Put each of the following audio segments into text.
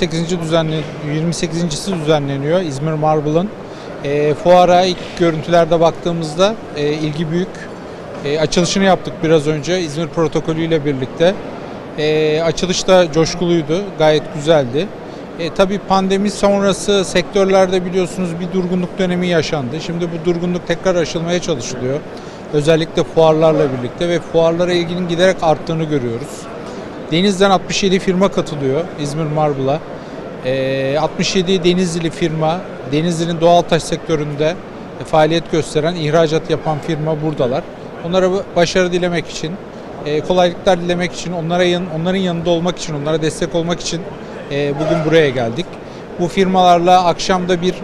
28. düzenli 28.si düzenleniyor İzmir Marble'ın. E, fuara ilk görüntülerde baktığımızda e, ilgi büyük. E, açılışını yaptık biraz önce İzmir protokolüyle birlikte. E, açılış da coşkuluydu, gayet güzeldi. E, tabii pandemi sonrası sektörlerde biliyorsunuz bir durgunluk dönemi yaşandı. Şimdi bu durgunluk tekrar aşılmaya çalışılıyor. Özellikle fuarlarla birlikte ve fuarlara ilginin giderek arttığını görüyoruz. Deniz'den 67 firma katılıyor İzmir Marble'a. Ee, 67 Denizli firma, Denizli'nin doğal taş sektöründe e, faaliyet gösteren, ihracat yapan firma buradalar. Onlara başarı dilemek için, e, kolaylıklar dilemek için, onlara yan, onların yanında olmak için, onlara destek olmak için e, bugün buraya geldik. Bu firmalarla akşamda bir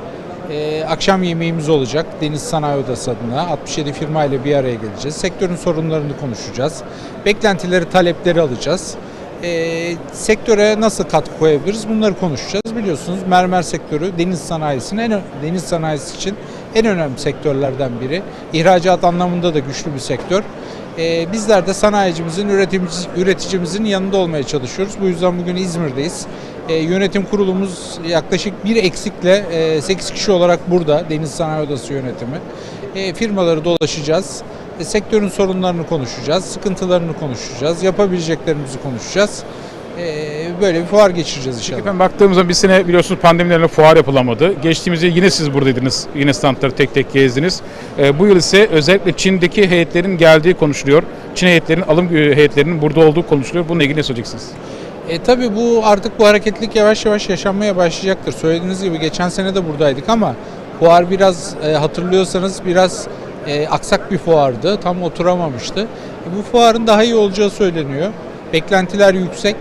e, akşam yemeğimiz olacak Deniz Sanayi Odası adına. 67 firma ile bir araya geleceğiz. Sektörün sorunlarını konuşacağız. Beklentileri, talepleri alacağız. E, sektöre nasıl katkı koyabiliriz bunları konuşacağız. Biliyorsunuz mermer sektörü deniz sanayisinin en deniz sanayisi için en önemli sektörlerden biri. İhracat anlamında da güçlü bir sektör. E, bizler de sanayicimizin, üretimci, üreticimizin yanında olmaya çalışıyoruz. Bu yüzden bugün İzmir'deyiz. E, yönetim kurulumuz yaklaşık bir eksikle e, 8 kişi olarak burada Deniz Sanayi Odası yönetimi. E, firmaları dolaşacağız. E, sektörün sorunlarını konuşacağız, sıkıntılarını konuşacağız, yapabileceklerimizi konuşacağız. E, böyle bir fuar geçireceğiz inşallah. Efendim baktığımızda bir sene biliyorsunuz pandemilerle fuar yapılamadı. Geçtiğimiz yıl yine siz buradaydınız. Yine standları tek tek gezdiniz. Ee, bu yıl ise özellikle Çin'deki heyetlerin geldiği konuşuluyor. Çin heyetlerinin, alım e, heyetlerinin burada olduğu konuşuluyor. Bununla ilgili ne söyleyeceksiniz? E tabi bu artık bu hareketlilik yavaş yavaş yaşanmaya başlayacaktır. Söylediğiniz gibi geçen sene de buradaydık ama fuar biraz e, hatırlıyorsanız biraz e, aksak bir fuardı. Tam oturamamıştı. E, bu fuarın daha iyi olacağı söyleniyor. Beklentiler yüksek.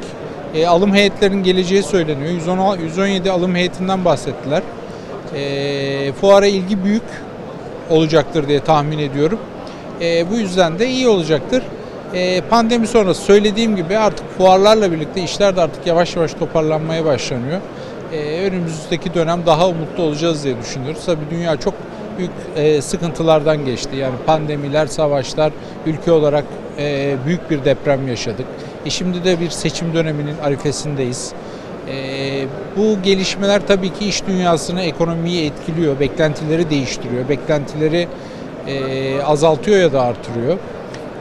E, alım heyetlerinin geleceği söyleniyor. 110, 117 alım heyetinden bahsettiler. E, fuara ilgi büyük olacaktır diye tahmin ediyorum. E, bu yüzden de iyi olacaktır. E, pandemi sonrası söylediğim gibi artık fuarlarla birlikte işler de artık yavaş yavaş toparlanmaya başlanıyor. E, önümüzdeki dönem daha umutlu olacağız diye düşünüyoruz. Tabii dünya çok büyük e, sıkıntılardan geçti. Yani pandemiler, savaşlar, ülke olarak e, büyük bir deprem yaşadık. E, şimdi de bir seçim döneminin arifesindeyiz. E, bu gelişmeler tabii ki iş dünyasını, ekonomiyi etkiliyor, beklentileri değiştiriyor, beklentileri e, azaltıyor ya da artırıyor.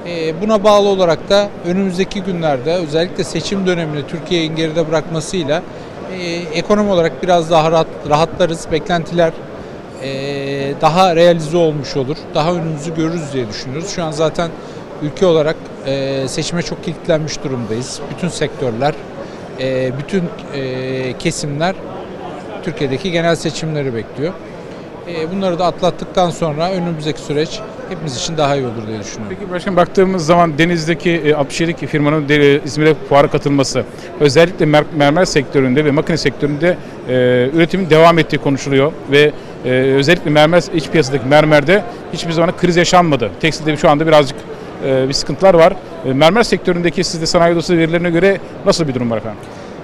E, buna bağlı olarak da önümüzdeki günlerde özellikle seçim dönemini Türkiye'nin geride bırakmasıyla e, ekonomi olarak biraz daha rahat, rahatlarız. Beklentiler daha realize olmuş olur. Daha önümüzü görürüz diye düşünüyoruz. Şu an zaten ülke olarak e, seçime çok kilitlenmiş durumdayız. Bütün sektörler, bütün kesimler Türkiye'deki genel seçimleri bekliyor. Bunları da atlattıktan sonra önümüzdeki süreç hepimiz için daha iyi olur diye düşünüyorum. Peki başkan baktığımız zaman Deniz'deki e, 67 firmanın de- İzmir'e fuara katılması özellikle mer- mermer sektöründe ve makine sektöründe e, üretimin devam ettiği konuşuluyor ve e, özellikle mermer iç piyasadaki mermerde hiçbir zaman kriz yaşanmadı. Tekstilde şu anda birazcık e, bir sıkıntılar var. E, mermer sektöründeki sizde sanayi odası verilerine göre nasıl bir durum var efendim?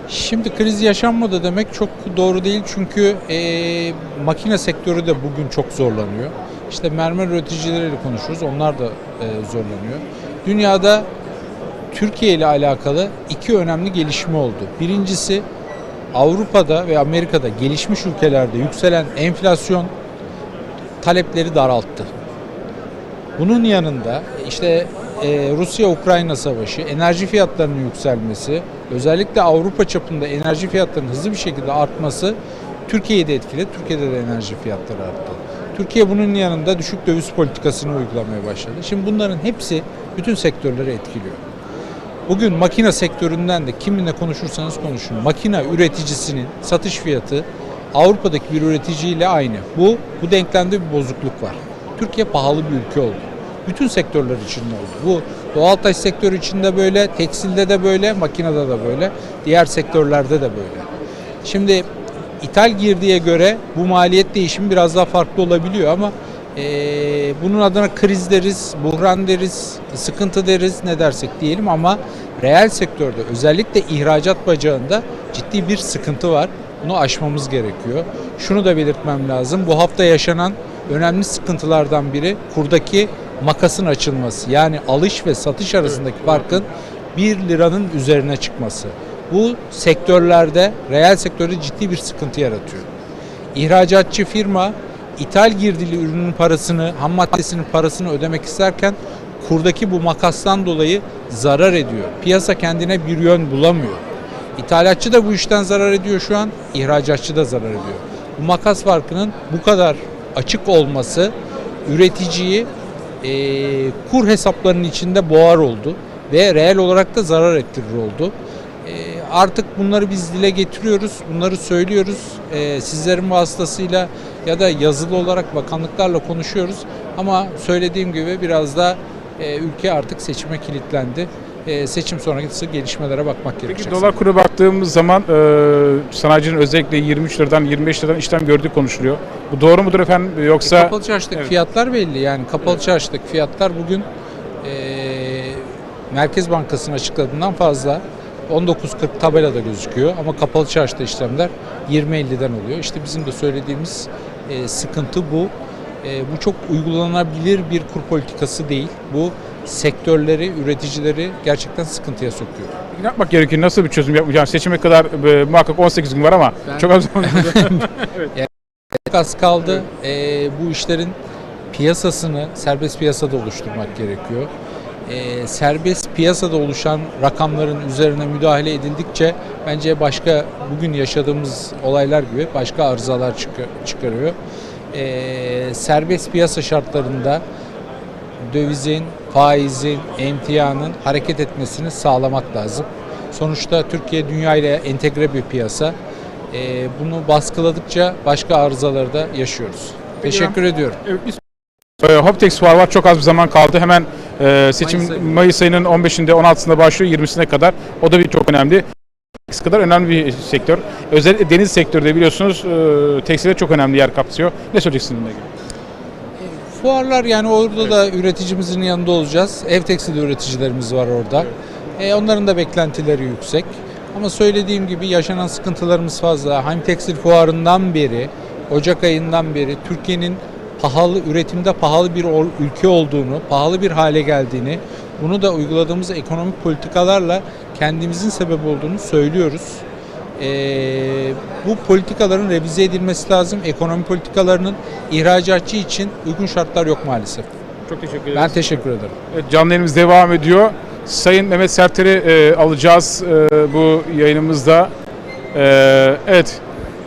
Şimdi kriz yaşanmadı demek çok doğru değil çünkü e, makine sektörü de bugün çok zorlanıyor. İşte mermer üreticileriyle konuşuyoruz, onlar da e, zorlanıyor. Dünyada Türkiye ile alakalı iki önemli gelişme oldu. Birincisi Avrupa'da ve Amerika'da gelişmiş ülkelerde yükselen enflasyon talepleri daralttı. Bunun yanında işte e, Rusya-Ukrayna savaşı, enerji fiyatlarının yükselmesi, özellikle Avrupa çapında enerji fiyatlarının hızlı bir şekilde artması Türkiye'yi de etkiledi. Türkiye'de de enerji fiyatları arttı. Türkiye bunun yanında düşük döviz politikasını uygulamaya başladı. Şimdi bunların hepsi bütün sektörleri etkiliyor. Bugün makine sektöründen de kiminle konuşursanız konuşun. Makine üreticisinin satış fiyatı Avrupa'daki bir üreticiyle aynı. Bu bu denklemde bir bozukluk var. Türkiye pahalı bir ülke oldu. Bütün sektörler içinde oldu. Bu doğal taş sektörü içinde böyle, tekstilde de böyle, makinede de böyle, diğer sektörlerde de böyle. Şimdi ithal girdiye göre bu maliyet değişimi biraz daha farklı olabiliyor ama eee, bunun adına kriz deriz, buhran deriz, sıkıntı deriz ne dersek diyelim ama reel sektörde özellikle ihracat bacağında ciddi bir sıkıntı var. Bunu aşmamız gerekiyor. Şunu da belirtmem lazım. Bu hafta yaşanan önemli sıkıntılardan biri kurdaki makasın açılması. Yani alış ve satış arasındaki farkın 1 liranın üzerine çıkması. Bu sektörlerde, reel sektörde ciddi bir sıkıntı yaratıyor. İhracatçı firma ithal girdili ürünün parasını, ham maddesinin parasını ödemek isterken kurdaki bu makastan dolayı zarar ediyor. Piyasa kendine bir yön bulamıyor. İthalatçı da bu işten zarar ediyor şu an, ihracatçı da zarar ediyor. Bu makas farkının bu kadar açık olması üreticiyi eee, kur hesaplarının içinde boğar oldu ve reel olarak da zarar ettirir oldu. Artık bunları biz dile getiriyoruz, bunları söylüyoruz. Eee, sizlerin vasıtasıyla ya da yazılı olarak bakanlıklarla konuşuyoruz. Ama söylediğim gibi biraz da eee, ülke artık seçime kilitlendi. Eee, seçim sonrası gelişmelere bakmak gerekecek. Peki dolar kuru baktığımız zaman e, sanayicinin özellikle 23 liradan 25 liradan işlem gördüğü konuşuluyor. Bu doğru mudur efendim E, yoksa kapalı çarşıdaki Evet. fiyatlar belli. Yani kapalı çarşıdaki fiyatlar bugün e, Merkez Bankası'nın açıkladığından fazla 19.40 tabelada gözüküyor ama kapalı çarşıda işlemler 20.50'den oluyor. İşte bizim de söylediğimiz e, sıkıntı bu. E, bu çok uygulanabilir bir kur politikası değil. Bu sektörleri, üreticileri gerçekten sıkıntıya sokuyor. ne yapmak gerekir? Nasıl bir çözüm? Yani seçime kadar e, muhakkak 18 gün var ama Ben- çok az zaman. Çok az kaldı. Ee, bu işlerin piyasasını serbest piyasada oluşturmak gerekiyor. Ee, serbest piyasada oluşan rakamların üzerine müdahale edildikçe bence başka bugün yaşadığımız olaylar gibi başka arızalar çıkarıyor. Ee, serbest piyasa şartlarında dövizin, faizin, emtianın hareket etmesini sağlamak lazım. Sonuçta Türkiye dünya ile entegre bir piyasa. Ee, bunu baskıladıkça başka arızaları da yaşıyoruz. Teşekkür ediyorum. Evet, biz e, Hoptex fuarı var. Çok az bir zaman kaldı. Hemen e, seçim Mayıs ayı. Mayıs, ayının 15'inde 16'sında başlıyor 20'sine kadar. O da bir çok önemli. Kadar önemli bir sektör. Özellikle deniz sektörü de biliyorsunuz e, tekstilde çok önemli yer kapsıyor. Ne söyleyeceksin bununla ilgili? Fuarlar yani orada da üreticimizin yanında olacağız. Ev tekstil üreticilerimiz var orada. Ee, onların da beklentileri yüksek. Ama söylediğim gibi yaşanan sıkıntılarımız fazla. Hem tekstil fuarından beri, Ocak ayından beri Türkiye'nin pahalı üretimde pahalı bir ülke olduğunu, pahalı bir hale geldiğini, bunu da uyguladığımız ekonomik politikalarla kendimizin sebep olduğunu söylüyoruz. Ee, bu politikaların revize edilmesi lazım. Ekonomi politikalarının ihracatçı için uygun şartlar yok maalesef. Çok teşekkür ederiz. Ben teşekkür ederim. Evet, canlı yayınımız devam ediyor. Sayın Mehmet Serter'i e, alacağız e, bu yayınımızda. E, evet,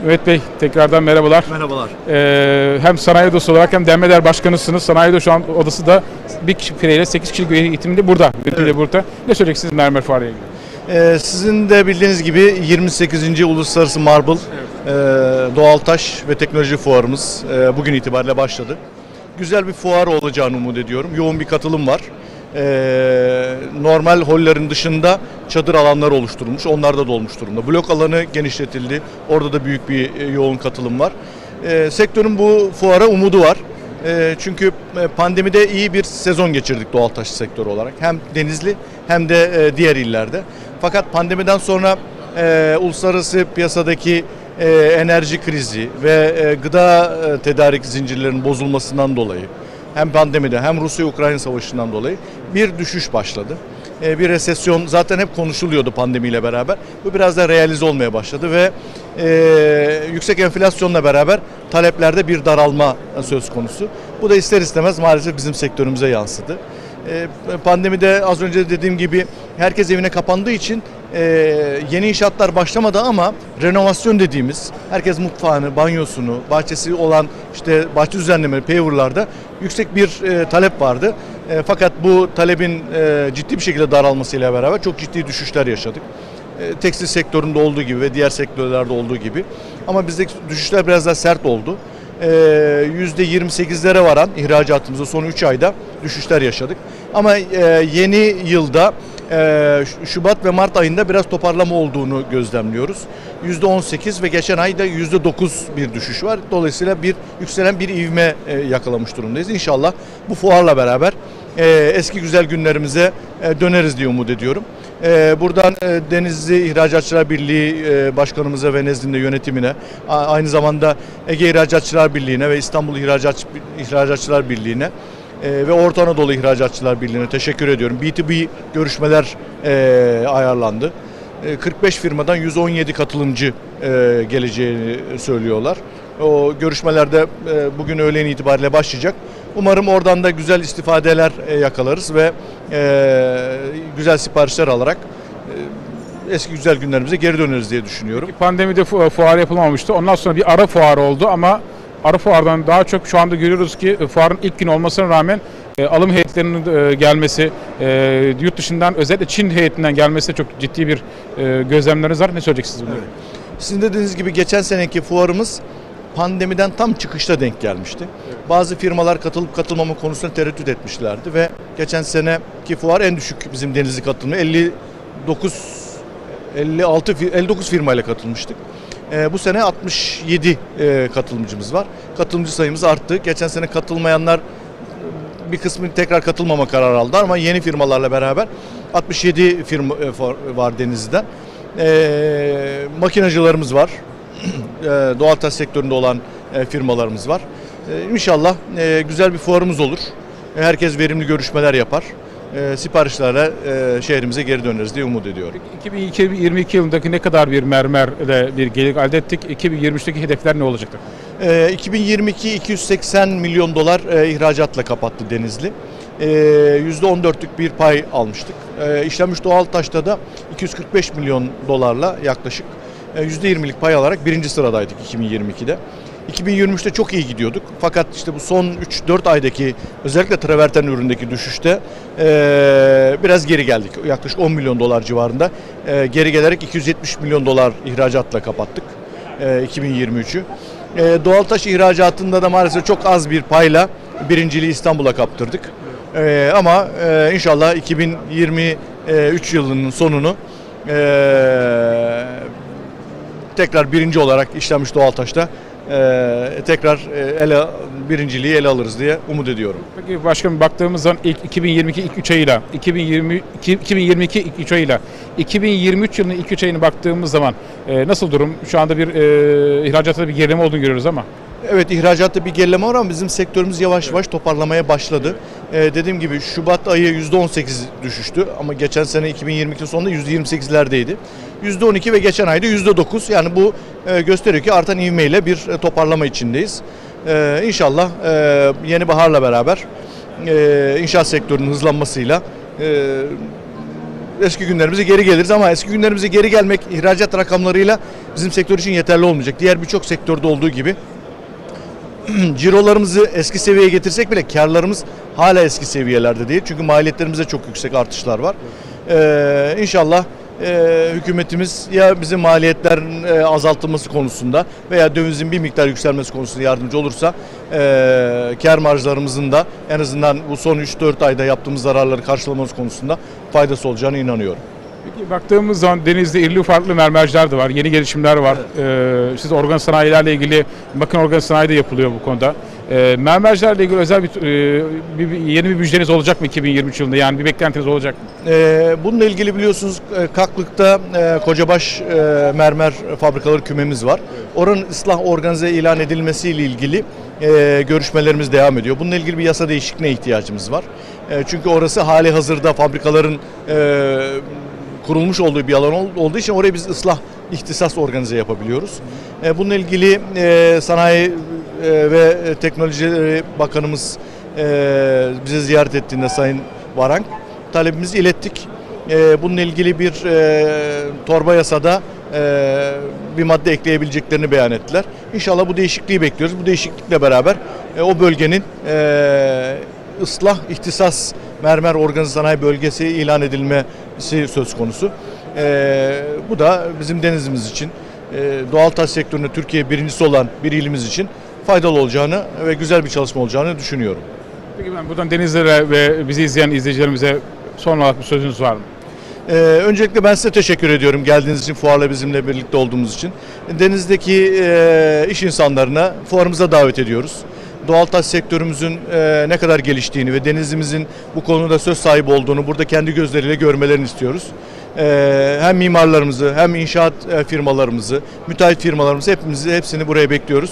Mehmet Bey tekrardan merhabalar. Merhabalar. E, hem sanayi odası olarak hem Dermeder Başkanısınız. Sanayi odası şu an odası da bir kişi fireyle 8 kişilik üye eğitiminde burada. Evet. burada. Ne söyleyeceksiniz mermer fuarı ile ilgili? Ee, sizin de bildiğiniz gibi 28. Uluslararası Marble e, Doğal Taş ve Teknoloji Fuarımız e, bugün itibariyle başladı. Güzel bir fuar olacağını umut ediyorum. Yoğun bir katılım var. Ee, normal hollerin dışında çadır alanları oluşturulmuş. Onlar da dolmuş durumda. Blok alanı genişletildi. Orada da büyük bir e, yoğun katılım var. Ee, sektörün bu fuara umudu var. Ee, çünkü e, pandemide iyi bir sezon geçirdik doğal taş sektörü olarak. Hem Denizli hem de e, diğer illerde. Fakat pandemiden sonra e, uluslararası piyasadaki e, enerji krizi ve e, gıda e, tedarik zincirlerinin bozulmasından dolayı hem pandemide hem Rusya-Ukrayna savaşından dolayı bir düşüş başladı. E, bir resesyon zaten hep konuşuluyordu pandemiyle beraber. Bu biraz da realize olmaya başladı ve e, yüksek enflasyonla beraber taleplerde bir daralma söz konusu. Bu da ister istemez maalesef bizim sektörümüze yansıdı. E, pandemide az önce dediğim gibi herkes evine kapandığı için e, yeni inşaatlar başlamadı ama renovasyon dediğimiz herkes mutfağını, banyosunu, bahçesi olan işte bahçe düzenlemeleri, paver'larda yüksek bir e, talep vardı. E, fakat bu talebin ciddi bir şekilde daralmasıyla beraber çok ciddi düşüşler yaşadık. Tekstil sektöründe olduğu gibi ve diğer sektörlerde olduğu gibi. Ama bizdeki düşüşler biraz daha sert oldu. E, %28'lere varan ihracatımızda son 3 ayda düşüşler yaşadık. Ama e, yeni yılda e, Şubat ve Mart ayında biraz toparlama olduğunu gözlemliyoruz. %18 ve geçen ayda %9 bir düşüş var. Dolayısıyla bir yükselen bir ivme e, yakalamış durumdayız. İnşallah bu fuarla beraber eski güzel günlerimize döneriz diye umut ediyorum. E, buradan e, Denizli İhracatçılar Birliği e, Başkanımıza ve nezdinde yönetimine, aynı zamanda Ege İhracatçılar Birliği'ne ve İstanbul İhracat, İhracatçılar Birliği'ne e, ve Orta Anadolu İhracatçılar Birliği'ne teşekkür ediyorum. B2B görüşmeler ayarlandı. e, 45 firmadan 117 katılımcı geleceğini söylüyorlar. O görüşmelerde bugün öğlen itibariyle başlayacak. Umarım oradan da güzel istifadeler yakalarız ve e, güzel siparişler alarak e, eski güzel günlerimize geri döneriz diye düşünüyorum. Pandemide fu- fuar yapılmamıştı. Ondan sonra bir ara fuar oldu ama ara fuardan daha çok şu anda görüyoruz ki e, fuarın ilk günü olmasına rağmen e, alım heyetlerinin e, gelmesi, e, yurt dışından özellikle Çin heyetinden gelmesi çok ciddi bir e, gözlemleriniz var. Ne söyleyeceksiniz bunlara? Sizin dediğiniz gibi geçen seneki fuarımız pandemiden tam çıkışta denk gelmişti. Bazı firmalar katılıp katılmama konusunda tereddüt etmişlerdi ve geçen seneki fuar en düşük bizim Denizli katılımı 59 56 fi- 59 firmayla katılmıştık. Ee, bu sene 67 e, katılımcımız var. Katılımcı sayımız arttı. Geçen sene katılmayanlar bir kısmı tekrar katılmama kararı aldı ama yeni firmalarla beraber 67 firma e, var Denizli'den. Ee, makinacılarımız var. Ee, doğal taş sektöründe olan e, firmalarımız var. Ee, İnşallah e, güzel bir fuarımız olur. Herkes verimli görüşmeler yapar. E, siparişlerle e, şehrimize geri döneriz diye umut ediyorum. 2022 yılındaki ne kadar bir mermerle bir gelir elde ettik? 2023'teki hedefler ne olacaktır? Ee, 2022 280 milyon dolar e, ihracatla kapattı Denizli. Ee, %14'lük bir pay almıştık. Ee, işlenmiş doğal taşta da 245 milyon dolarla yaklaşık e, %20'lik pay alarak birinci sıradaydık 2022'de. 2023'te çok iyi gidiyorduk. Fakat işte bu son 3-4 aydaki özellikle traverten üründeki düşüşte biraz geri geldik. Yaklaşık 10 milyon dolar civarında geri gelerek 270 milyon dolar ihracatla kapattık e, 2023'ü. E, doğal taş ihracatında da maalesef çok az bir payla birinciliği İstanbul'a kaptırdık. Ama inşallah 2023 yılının sonunu tekrar birinci olarak işlenmiş doğal taşta e, tekrar e, ele birinciliği ele alırız diye umut ediyorum. Peki başkanım baktığımız zaman ilk 2022 ilk 3 ayıyla 2020 2022 ilk 3 ayıyla 2023 yılının ilk 3 ayına baktığımız zaman e, nasıl durum? Şu anda bir e, ihracatta bir gerileme olduğunu görüyoruz ama Evet ihracatta bir gerileme var ama bizim sektörümüz yavaş yavaş toparlamaya başladı. Ee, dediğim gibi Şubat ayı %18 düşüştü ama geçen sene 2022 sonunda %28'lerdeydi. %12 ve geçen ayda %9 yani bu e, gösteriyor ki artan ivmeyle bir e, toparlama içindeyiz. Ee, inşallah e, yeni baharla beraber e, inşaat sektörünün hızlanmasıyla e, eski günlerimize geri geliriz ama eski günlerimize geri gelmek ihracat rakamlarıyla bizim sektör için yeterli olmayacak. Diğer birçok sektörde olduğu gibi cirolarımızı eski seviyeye getirsek bile karlarımız hala eski seviyelerde değil. Çünkü maliyetlerimizde çok yüksek artışlar var. Ee, inşallah e, hükümetimiz ya bizim maliyetlerin e, azaltılması konusunda veya dövizin bir miktar yükselmesi konusunda yardımcı olursa e, kar marjlarımızın da en azından bu son 3-4 ayda yaptığımız zararları karşılamamız konusunda faydası olacağına inanıyorum. Peki baktığımız zaman denizde irili farklı mermerciler de var, yeni gelişimler var. Ee, siz organ sanayilerle ilgili, makine organ sanayi de yapılıyor bu konuda. Ee, mermercilerle ilgili özel bir, e, bir, bir- yeni bir müjdeniz olacak mı 2023 yılında? Yani bir beklentiniz olacak mı? Ee, bununla ilgili biliyorsunuz e, Kaklık'ta e, Kocabaş e, mermer fabrikaları kümemiz var. Oranın ıslah organize ilan edilmesiyle ilgili e, görüşmelerimiz devam ediyor. Bununla ilgili bir yasa değişikliğine ihtiyacımız var. E, çünkü orası hali hazırda fabrikaların e, kurulmuş olduğu bir alan ol- olduğu için oraya biz ıslah ihtisas organize yapabiliyoruz. E, bununla ilgili e, Sanayi e, ve Teknolojileri Bakanımız e, bizi ziyaret ettiğinde Sayın Varank talebimizi ilettik. E, bununla ilgili bir e, torba yasada bir madde ekleyebileceklerini beyan ettiler. İnşallah bu değişikliği bekliyoruz. Bu değişiklikle beraber o bölgenin ıslah ihtisas mermer organize sanayi bölgesi ilan edilmesi söz konusu. E, bu da bizim denizimiz için e, doğal taş sektöründe Türkiye birincisi olan bir ilimiz için faydalı olacağını ve güzel bir çalışma olacağını düşünüyorum. Peki ben buradan denizlere ve bizi izleyen izleyicilerimize son olarak bir sözünüz var mı? Ee, öncelikle ben size teşekkür ediyorum geldiğiniz için, fuarla bizimle birlikte olduğumuz için. Denizdeki e, iş insanlarına fuarımıza davet ediyoruz. Doğal taş sektörümüzün e, ne kadar geliştiğini ve denizimizin bu konuda söz sahibi olduğunu burada kendi gözleriyle görmelerini istiyoruz. E, hem mimarlarımızı hem inşaat e, firmalarımızı, müteahhit firmalarımızı hepimizi hepsini buraya bekliyoruz.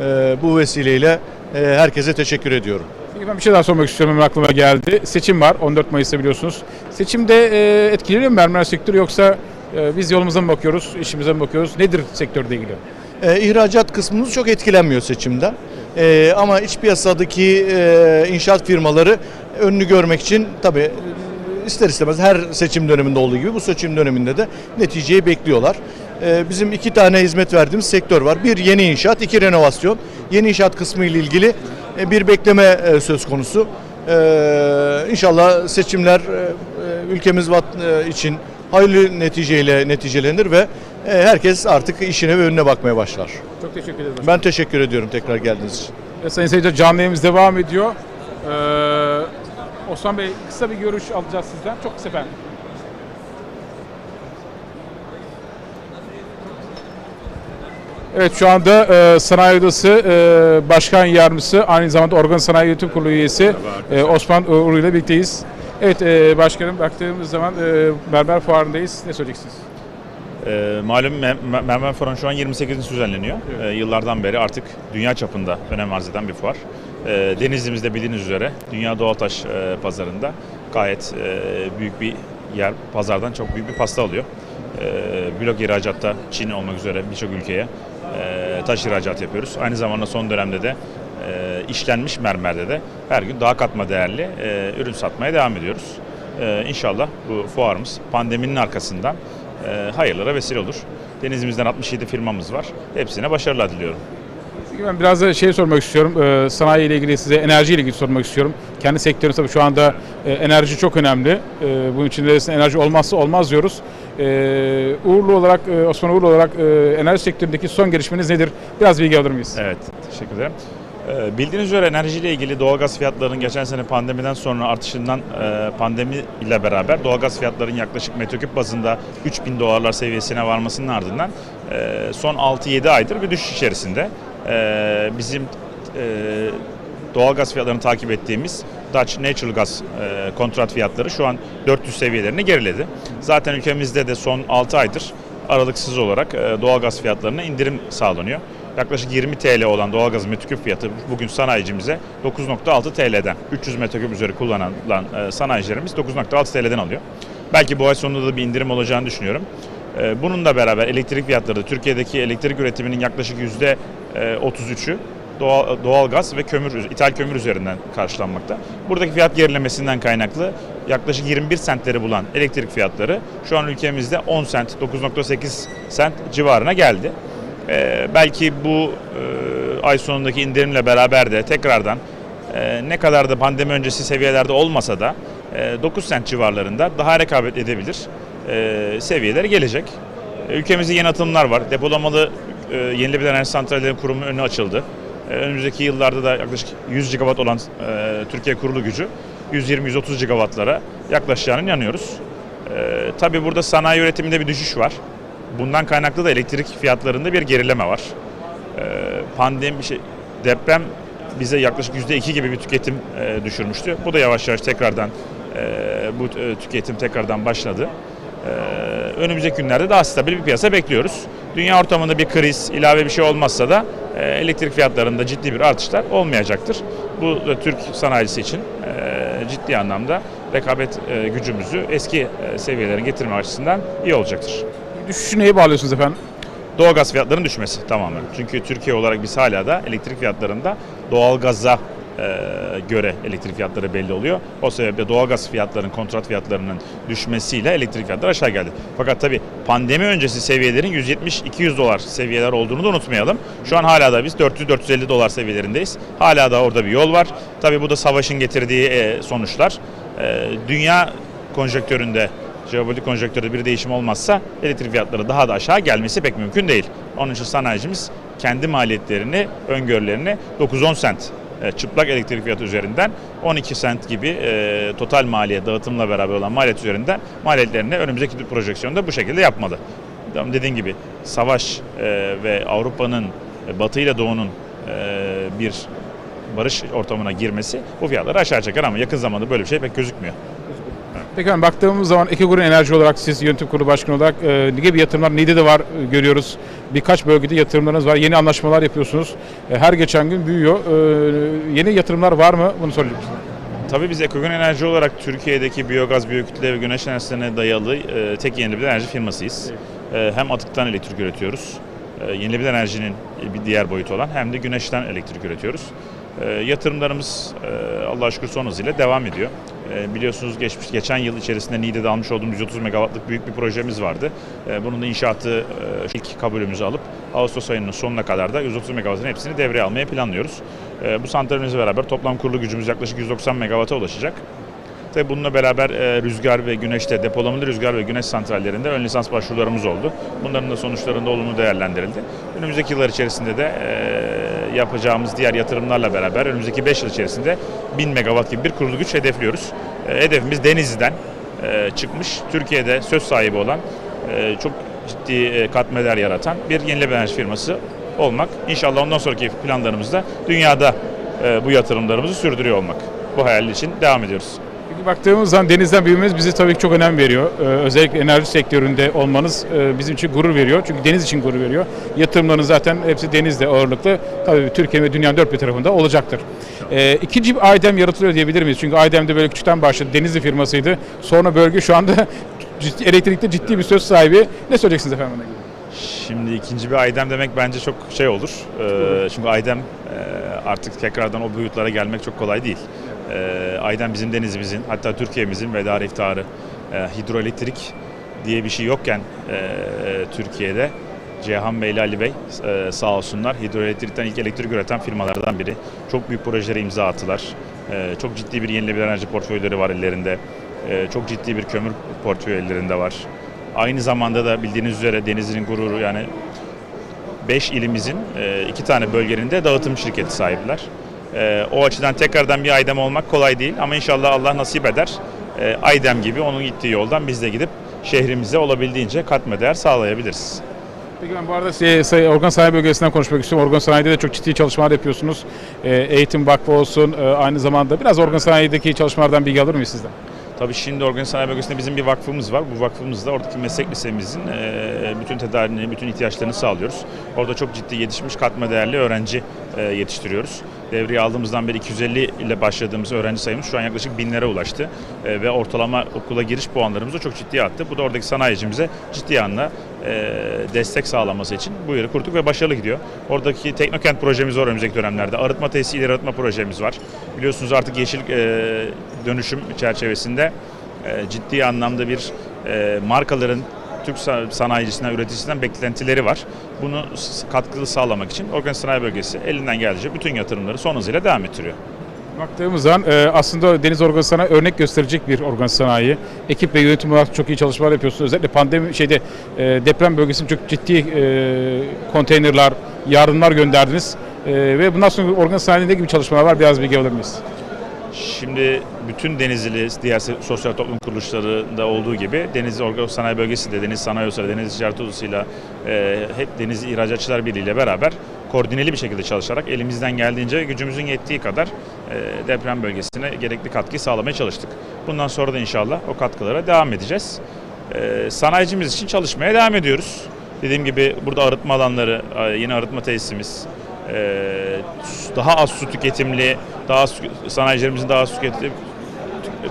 E, bu vesileyle e, herkese teşekkür ediyorum. Peki ben bir şey daha sormak istiyorum hemen aklıma geldi. Seçim var 14 Mayıs'ta biliyorsunuz. Seçimde e, etkileniyor mu mermer sektörü yoksa E, biz yolumuza mı bakıyoruz, işimize mi bakıyoruz? Nedir sektörde ilgili? E, ihracat kısmımız çok etkilenmiyor seçimden. E, ama iç piyasadaki e, inşaat firmaları önünü görmek için tabii e, ister istemez her seçim döneminde olduğu gibi bu seçim döneminde de neticeyi bekliyorlar. E, bizim iki tane hizmet verdiğimiz sektör var. Bir yeni inşaat, iki renovasyon. Yeni inşaat kısmı ile ilgili e, bir bekleme e, söz konusu. E, inşallah seçimler e, e, ülkemiz e, için hayırlı neticeyle neticelenir ve herkes artık işine ve önüne bakmaya başlar. Çok teşekkür ederim. Ben teşekkür ediyorum tekrar geldiğiniz için. E, Sayın seyirciler canlı yayınımız devam ediyor. Ee, Osman Bey kısa bir görüş alacağız sizden. Çok kısa efendim. Evet şu anda e, Sanayi Odası e, Başkan Yardımcısı aynı zamanda Organ Sanayi Yönetim Kurulu üyesi e, Osman Uğurlu ile birlikteyiz. Evet e, başkanım baktığımız zaman e, Berber Fuarı'ndayız. Ne söyleyeceksiniz? Ee, malum Me- Me- Mermer Fuarı şu an 28. düzenleniyor. Ee, yıllardan beri artık dünya çapında önem arz eden bir fuar. Ee, Denizli'mizde bildiğiniz üzere Dünya Doğaltaş e, pazarında gayet e, büyük bir yer, pazardan çok büyük bir pasta alıyor. Ee, blok ihracatta Çin olmak üzere birçok ülkeye e, taş ihracat yapıyoruz. Aynı zamanda son dönemde de e, işlenmiş mermerde de her gün daha katma değerli e, ürün satmaya devam ediyoruz. E, inşallah bu fuarımız pandeminin arkasından e, hayırlara vesile olur. Denizimizden 67 firmamız var. Hepsine başarılar diliyorum. Peki ben biraz da şey sormak istiyorum. Ee, sanayi ile ilgili size enerji ile ilgili sormak istiyorum. Kendi sektörünüz tabii şu anda e, enerji çok önemli. Ee, bunun için de enerji olmazsa olmaz diyoruz. Ee, Uğurlu olarak, e, Osman Uğurlu olarak e, enerji sektöründeki son gelişmeniz nedir? Biraz bilgi alır mıyız? Evet, teşekkür ederim. Ee, Bildiğiniz üzere enerjiyle ilgili doğalgaz fiyatlarının geçen sene pandemiden sonra artışından e, pandemi ile beraber doğalgaz fiyatlarının yaklaşık metreküp bazında 3000 dolarlar seviyesine varmasının ardından e, son 6-7 aydır bir düşüş içerisinde. E, Bizim doğalgaz fiyatlarını takip ettiğimiz Dutch Natural Gas kontrat fiyatları şu an 400 seviyelerine geriledi. Zaten ülkemizde de son 6 aydır aralıksız olarak doğalgaz fiyatlarına indirim sağlanıyor. Yaklaşık 20 TL olan doğalgazın metreküp fiyatı bugün sanayicimize 9.6 TL'den 300 metreküp üzeri kullanılan e, sanayicilerimiz 9.6 TL'den alıyor. Belki bu ay sonunda da bir indirim olacağını düşünüyorum. E, Bununla beraber elektrik fiyatları da Türkiye'deki elektrik üretiminin yaklaşık %33'ü doğal, doğalgaz ve kömür, ithal kömür üzerinden karşılanmakta. Buradaki fiyat gerilemesinden kaynaklı yaklaşık 21 sentleri bulan elektrik fiyatları şu an ülkemizde 10 sent, 9.8 sent civarına geldi. Ee, belki bu e, ay sonundaki indirimle beraber de tekrardan e, ne kadar da pandemi öncesi seviyelerde olmasa da e, 9 sent civarlarında daha rekabet edebilir e, seviyelere gelecek. E, Ülkemizde yeni atılımlar var. Depolamalı e, yenilebilir enerji santrallerinin kurumu önü açıldı. E, önümüzdeki yıllarda da yaklaşık 100 gigawatt olan e, Türkiye kurulu gücü 120-130 gigawattlara yaklaşacağını inanıyoruz. E, tabii burada sanayi üretiminde bir düşüş var. Bundan kaynaklı da elektrik fiyatlarında bir gerileme var. E, pandemi şey deprem bize yaklaşık %2 gibi bir tüketim e, düşürmüştü. Bu da yavaş yavaş tekrardan e, bu e, tüketim tekrardan başladı. Ee, önümüzdeki günlerde daha stabil bir piyasa bekliyoruz. Dünya ortamında bir kriz, ilave bir şey olmazsa da elektrik fiyatlarında ciddi bir artışlar olmayacaktır. Bu da Türk sanayicisi için ciddi anlamda rekabet gücümüzü eski e, seviyelere getirme açısından iyi olacaktır. Düşüşü neye bağlıyorsunuz efendim? Doğalgaz fiyatlarının düşmesi tamamen. Çünkü Türkiye olarak biz hala da elektrik fiyatlarında doğalgaza e, göre elektrik fiyatları belli oluyor. O sebeple doğalgaz fiyatlarının, kontrat fiyatlarının düşmesiyle elektrik fiyatları aşağı geldi. Fakat tabii pandemi öncesi seviyelerin 170-200 dolar seviyeler olduğunu da unutmayalım. Şu an hala da biz 400-450 dolar seviyelerindeyiz. Hala da orada bir yol var. Tabii bu da savaşın getirdiği e, sonuçlar. E, dünya konjonktöründe jeopolitik konjonktürde bir değişim olmazsa elektrik fiyatları daha da aşağı gelmesi pek mümkün değil. Onun için sanayicimiz kendi maliyetlerini, öngörülerini 9-10 sent e, çıplak elektrik fiyatı üzerinden 12 sent gibi e, total maliyet dağıtımla beraber olan maliyet üzerinden maliyetlerini önümüzdeki projeksiyonda bu şekilde yapmalı. Dediğim gibi savaş e, ve Avrupa'nın e, Batı ile Doğu'nun e, bir barış ortamına girmesi bu fiyatları aşağı çeker ama yakın zamanda böyle bir şey pek gözükmüyor. Peki efendim baktığımız zaman Green Enerji olarak siz yönetim kurulu başkanı olarak e, ne gibi yatırımlar NİDE de var e, görüyoruz. Birkaç bölgede yatırımlarınız var. Yeni anlaşmalar yapıyorsunuz. E, her geçen gün büyüyor. E, yeni yatırımlar var mı? Bunu sorayım. Tabii biz Ekogen Enerji olarak Türkiye'deki biyogaz, biyokütle ve güneş enerjisine dayalı e, tek yenilenebilir enerji firmasıyız. E, hem atıktan elektrik üretiyoruz, e, yenilenebilir enerjinin bir diğer boyutu olan hem de güneşten elektrik üretiyoruz. E, yatırımlarımız e, Allah'a şükür son hızıyla devam ediyor. E, biliyorsunuz geçmiş geçen yıl içerisinde Niğde'de almış olduğumuz 130 megawattlık büyük bir projemiz vardı. E, bunun da inşaatı e, ilk kabulümüzü alıp Ağustos ayının sonuna kadar da 130 megawattın hepsini devreye almaya planlıyoruz. Bu santralimizle beraber toplam kurulu gücümüz yaklaşık 190 megawata ulaşacak. Tabii bununla beraber rüzgar ve güneşte depolamalı rüzgar ve güneş santrallerinde ön lisans başvurularımız oldu. Bunların da sonuçlarında olumlu değerlendirildi. Önümüzdeki yıllar içerisinde de yapacağımız diğer yatırımlarla beraber önümüzdeki 5 yıl içerisinde 1000 megawatt gibi bir kurulu güç hedefliyoruz. E, hedefimiz Denizli'den e, çıkmış, Türkiye'de söz sahibi olan, e, çok ciddi katma değer yaratan bir yenilenebilir enerji firması olmak. İnşallah ondan sonraki planlarımızda dünyada bu yatırımlarımızı sürdürüyor olmak. Bu hayal için devam ediyoruz. Baktığımız zaman denizden büyümemiz bizi tabii ki çok önem veriyor. Ee, özellikle enerji sektöründe olmanız e, bizim için gurur veriyor. Çünkü deniz için gurur veriyor. Yatırımlarınız zaten hepsi denizde ağırlıklı. Tabii Türkiye ve dünyanın dört bir tarafında olacaktır. Ee, ikinci bir Aydem yaratılıyor diyebilir miyiz? Çünkü Aydem'de böyle küçükten başladı. Denizli firmasıydı. Sonra bölge şu anda ciddi, elektrikte ciddi bir söz sahibi. Ne söyleyeceksiniz efendim? Şimdi ikinci bir Aydem demek bence çok şey olur. Ee, çünkü Aydem e, artık tekrardan o boyutlara gelmek çok kolay değil. Ee, Aydem bizim denizimizin, hatta Türkiye'mizin ve dar iftiharı. Ee, hidroelektrik diye bir şey yokken e, Türkiye'de Cihan Bey ile Ali Bey e, sağ olsunlar hidroelektrikten ilk elektrik üreten firmalardan biri. Çok büyük projelere imza attılar. E, çok ciddi bir yenilenebilir enerji portföyleri var ellerinde. E, çok ciddi bir kömür portföyü ellerinde var. Aynı zamanda da bildiğiniz üzere Denizli'nin gururu yani 5 ilimizin e, iki tane bölgenin de dağıtım şirketi sahipler. E, O açıdan tekrardan bir Aydem olmak kolay değil ama inşallah Allah nasip eder. E, Aydem gibi onun gittiği yoldan biz de gidip şehrimize olabildiğince katma değer sağlayabiliriz. Peki ben bu arada size say- organ sanayi bölgesinden konuşmak istiyorum. Organ sanayide de çok ciddi çalışmalar yapıyorsunuz. Ee, Eğitim Vakfı olsun, e, aynı zamanda biraz organ sanayideki çalışmalardan bilgi alır mıyız sizden? Tabii şimdi Organize Sanayi Bölgesi'nde bizim bir vakfımız var. Bu vakfımızda oradaki meslek lisemizin e, bütün tedarini, bütün ihtiyaçlarını sağlıyoruz. Orada çok ciddi yetişmiş katma değerli öğrenci e, yetiştiriyoruz. Devreye aldığımızdan beri 250 ile başladığımız öğrenci sayımız şu an yaklaşık binlere ulaştı. E, ve ortalama okula giriş puanlarımız da çok ciddi arttı. Bu da oradaki sanayicimize ciddi anlamda e, destek sağlaması için bu yeri kurduk ve başarılı gidiyor. Oradaki Teknokent projemiz var önümüzdeki dönemlerde. Arıtma tesisi ileri arıtma projemiz var. Biliyorsunuz artık yeşil e, dönüşüm çerçevesinde e, ciddi anlamda bir e, markaların Türk sa- sanayicisinden, üreticisinden beklentileri var. Bunu katkılı sağlamak için Organize Sanayi Bölgesi elinden geldiğince bütün yatırımları son hızıyla devam ettiriyor. Baktığımız zaman e, aslında deniz organ sanayi örnek gösterecek bir organ sanayi. Ekip ve yönetim olarak çok iyi çalışmalar yapıyorsunuz. Özellikle pandemi şeyde e, deprem bölgesinde çok ciddi e, konteynerler, yardımlar gönderdiniz. E, ve bundan sonra organ sanayinde gibi çalışmalar var? Biraz bilgi alır mıyız? Şimdi bütün Denizli diğer sosyal toplum kuruluşlarında olduğu gibi Denizli Organ Sanayi Bölgesi de Deniz Sanayi Odası, Deniz Ticaret Odası'yla e, hep Denizli İhracatçılar Birliği ile beraber koordineli bir şekilde çalışarak elimizden geldiğince gücümüzün yettiği kadar e, deprem bölgesine gerekli katkıyı sağlamaya çalıştık. Bundan sonra da inşallah o katkılara devam edeceğiz. E, sanayicimiz için çalışmaya devam ediyoruz. Dediğim gibi burada arıtma alanları, yeni arıtma tesisimiz, daha az su tüketimli, daha sanayicilerimizin daha az tüketim,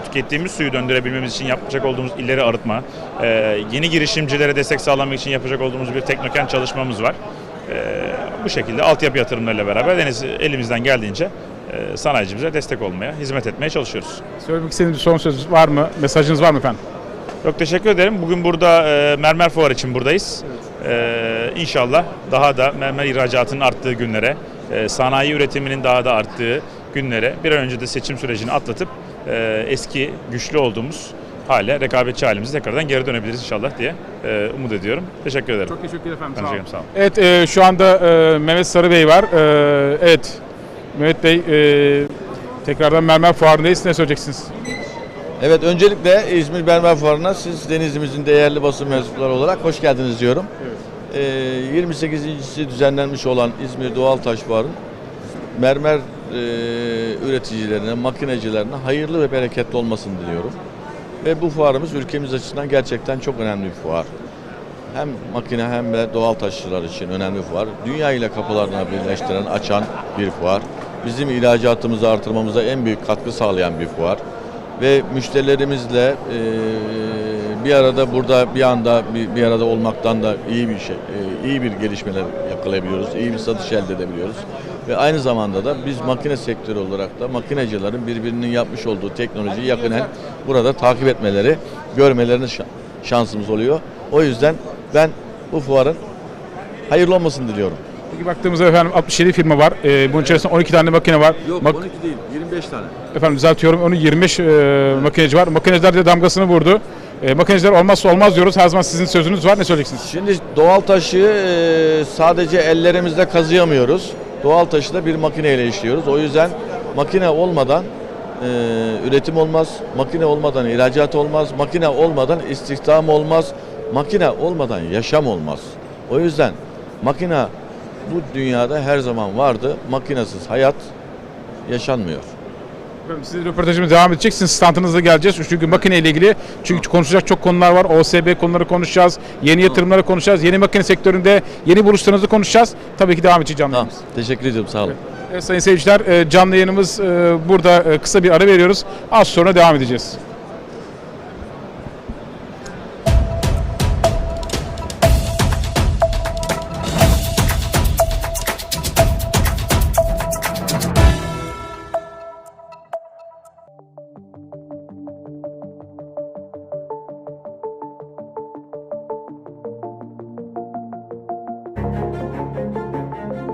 tükettiğimiz suyu döndürebilmemiz için yapacak olduğumuz illeri arıtma, e, yeni girişimcilere destek sağlamak için yapacak olduğumuz bir teknokent çalışmamız var. E, bu şekilde altyapı yatırımlarıyla beraber deniz elimizden geldiğince e, sanayicimize destek olmaya, hizmet etmeye çalışıyoruz. Söylemek istediğiniz son söz var mı? Mesajınız var mı efendim? Çok teşekkür ederim. Bugün burada e, mermer fuar için buradayız. E, inşallah daha da mermer ihracatının arttığı günlere, e, sanayi üretiminin daha da arttığı günlere bir an önce de seçim sürecini atlatıp e, eski güçlü olduğumuz hale, rekabetçi halimize tekrardan geri dönebiliriz inşallah diye e, umut ediyorum. Teşekkür ederim. Çok teşekkür ederim efendim. Ben teşekkür ederim. Sağ olun. Evet e, şu anda e, Mehmet Sarı Bey var. E, evet Mehmet Bey e, tekrardan Mermer Fuarı'ndayız. Ne söyleyeceksiniz? Evet öncelikle İzmir Mermer Fuarı'na siz Denizli'mizin değerli basın mensupları olarak hoş geldiniz diyorum. Ee, 28.si düzenlenmiş olan İzmir Doğal Taş Fuarı mermer e, üreticilerine, makinecilerine hayırlı ve bereketli olmasını diliyorum. Ve bu fuarımız ülkemiz açısından gerçekten çok önemli bir fuar. Hem makine hem de doğal taşçılar için önemli bir fuar. Dünya ile kapılarını birleştiren, açan bir fuar. bizim ihracatımızı artırmamıza en büyük katkı sağlayan bir fuar. Ve müşterilerimizle e, bir arada burada bir anda bir, bir arada olmaktan da iyi bir şey, e, iyi bir gelişmeler yakalayabiliyoruz, iyi bir satış elde edebiliyoruz. Ve aynı zamanda da biz makine sektörü olarak da makinacıların birbirinin yapmış olduğu teknolojiyi yakinen burada takip etmeleri, görmelerine şa- şansımız oluyor. O yüzden ben bu fuarın hayırlı olmasını diliyorum. Peki baktığımızda efendim 67 firma var. Ee, bunun içerisinde 12 tane makine var. Mak- değil, 25 tane. efendim düzeltiyorum. Onun 25 e, makineci var. Makineciler de damgasını vurdu. E, makineciler olmazsa olmaz diyoruz. Her zaman sizin sözünüz var. Ne söyleyeceksiniz? Şimdi doğal taşı e, sadece ellerimizde kazıyamıyoruz. Doğal taşı da bir makineyle işliyoruz. O yüzden makine olmadan e, üretim olmaz, makine olmadan ihracat olmaz, makine olmadan istihdam olmaz, makine olmadan yaşam olmaz. O yüzden makine bu dünyada her zaman vardı. Makinesiz hayat yaşanmıyor. Efendim, Sizin röportajımız devam edecek. Sizin standınıza geleceğiz. Çünkü makine ile ilgili çünkü konuşacak çok konular var. OSB konuları konuşacağız. Yeni yatırımları konuşacağız. Yeni makine sektöründe yeni buluşlarınızı konuşacağız. Tabii ki devam edecek canlı Tamam, yayınımız. teşekkür ediyorum. Sağ olun. Evet, sayın seyirciler e, canlı yayınımız e, burada e, kısa bir ara veriyoruz. Az sonra devam edeceğiz.